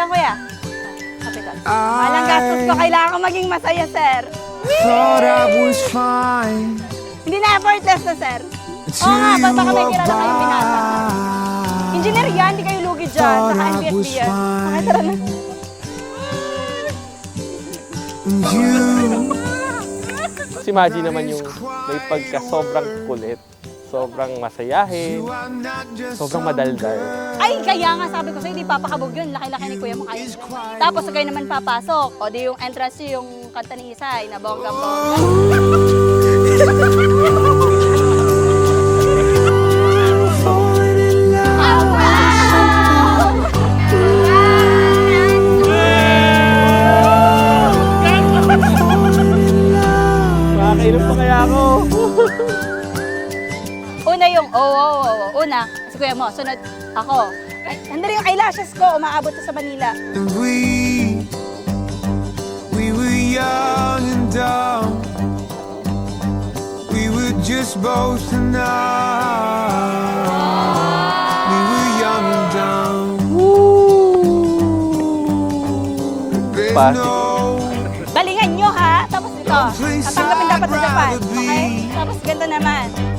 Kapitan kuya. Kapitan. Walang gastos ko. Kailangan ko maging masaya, sir. Thought I was fine Hindi na effortless na, sir. Oo nga, ba't baka may you kilala kayong binata? Engineer yan, hindi kayo lugi dyan. Thought Saka I was yan. fine. Okay, tara na. You Si Maji naman yung may pagka sobrang kulit, sobrang masayahin, sobrang madaldal. Ay, kaya nga sabi ko sa'yo, di papakabog yun. Laki-laki ni kuya mo kaya. Tapos kayo naman papasok. O di yung entrance yung kanta ni Isay na bonggang-bongga. mo. Sunod, ako. Ay, Nandun yung eyelashes ko, umaabot sa Manila. And we, we were young and dumb. We were just both enough. We were young and dumb. There's Pati. no Galingan nyo ha. Tapos ito, place tatanggapin dapat sa Japan. Okay? Tapos ganito naman.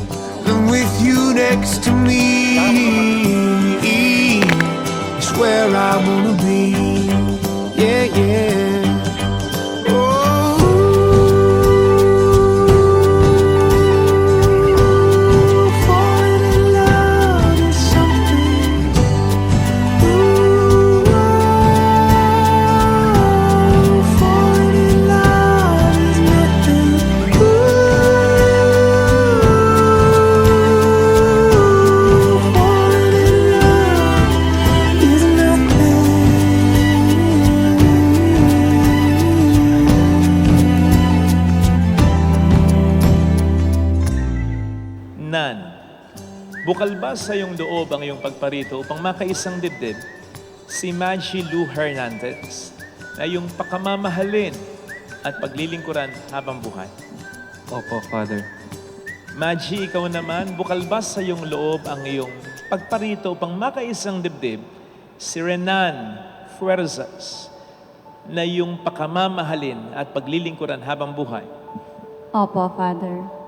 With you next to me. It's where I wanna bukal ba sa iyong loob ang iyong pagparito upang makaisang dibdib si Maggie Lou Hernandez na iyong pakamamahalin at paglilingkuran habang buhay? Opo, Father. Maggie, ikaw naman, bukal ba sa iyong loob ang iyong pagparito upang makaisang dibdib si Renan Fuerzas na iyong pakamamahalin at paglilingkuran habang buhay? Opo, Father.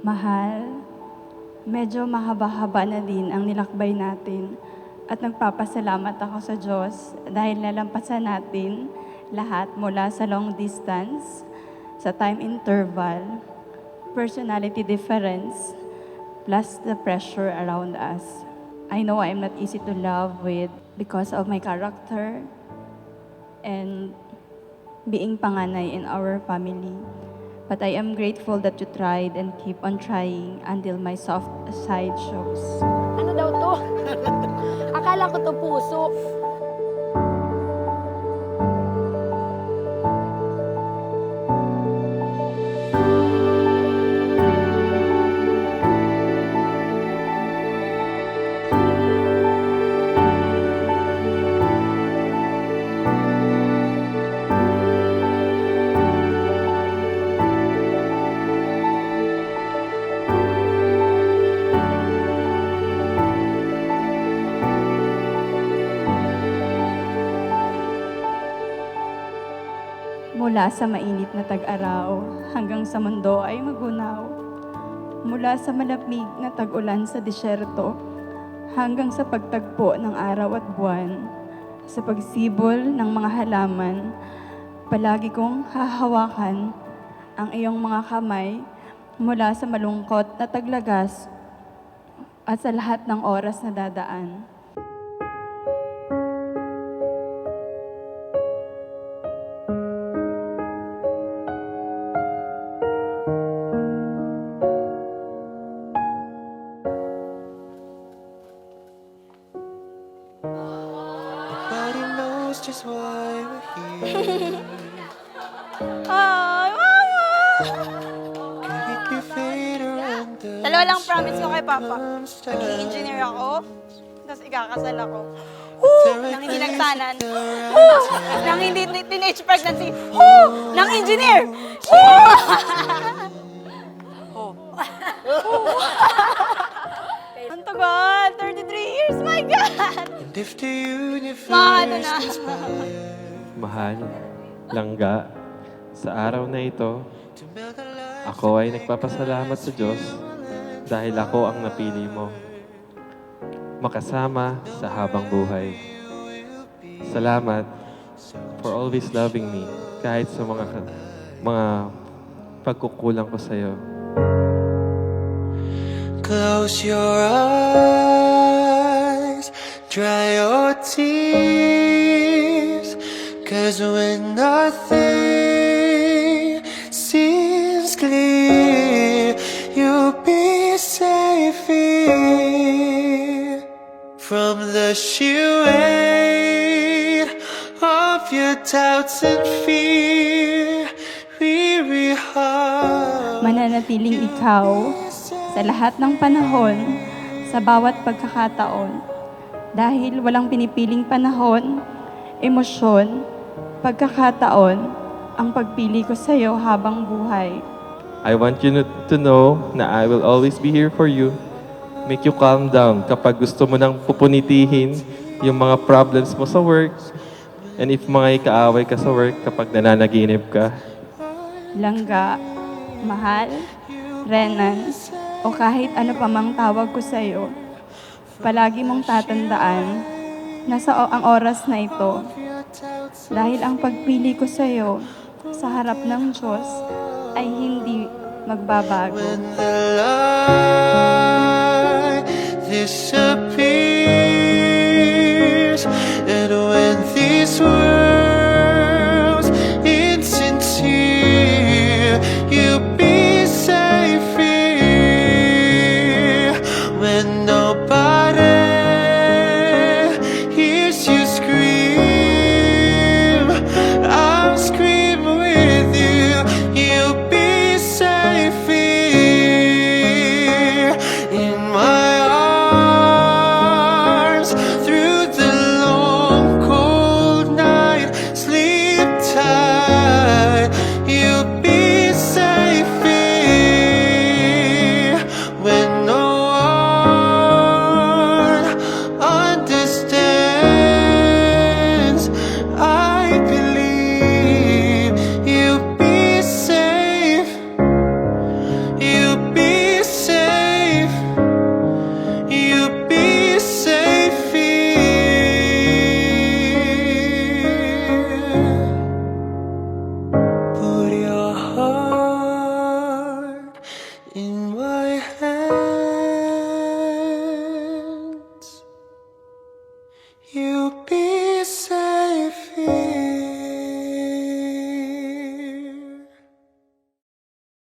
Mahal, medyo mahaba-haba na din ang nilakbay natin at nagpapasalamat ako sa Diyos dahil nalampasan natin lahat mula sa long distance, sa time interval, personality difference, plus the pressure around us. I know I'm not easy to love with because of my character and being panganay in our family. But I am grateful that you tried and keep on trying until my soft side shows. Ano daw to? Akala ko to puso. Mula sa mainit na tag-araw hanggang sa mundo ay magunaw. Mula sa malamig na tag-ulan sa disyerto hanggang sa pagtagpo ng araw at buwan. Sa pagsibol ng mga halaman, palagi kong hahawakan ang iyong mga kamay mula sa malungkot na taglagas at sa lahat ng oras na dadaan. Nobody knows just why we're here. Ay, the Dalawa lang promise ko kay Papa. Maging engineer ako, tapos ikakasal ako. Woo! Nang hindi nagtanan. Woo! Nang hindi teenage pregnancy. Woo! Nang engineer. Woo! Ang tagal! 33 years! My God! And if the universe Mga ano na. Mahal, langga, sa araw na ito, ako ay nagpapasalamat sa Diyos dahil ako ang napili mo. Makasama sa habang buhay. Salamat for always loving me kahit sa mga mga pagkukulang ko sa iyo. Close your eyes, dry your tears. Cause when nothing seems clear, you'll be safe here from the sheer of your doubts and fear. Weary heart. Mananatiling ikaw sa lahat ng panahon, sa bawat pagkakataon. Dahil walang pinipiling panahon, emosyon, pagkakataon, ang pagpili ko sa iyo habang buhay. I want you to- know na I will always be here for you. Make you calm down kapag gusto mo nang pupunitihin yung mga problems mo sa work. And if mga ikaaway ka sa work kapag nananaginip ka. Langga, mahal, Renan, o kahit ano pa mang tawag ko sa iyo, palagi mong tatandaan na sa ang oras na ito. Dahil ang pagpili ko sa iyo sa harap ng Diyos ay hindi magbabago. Disappears and when these words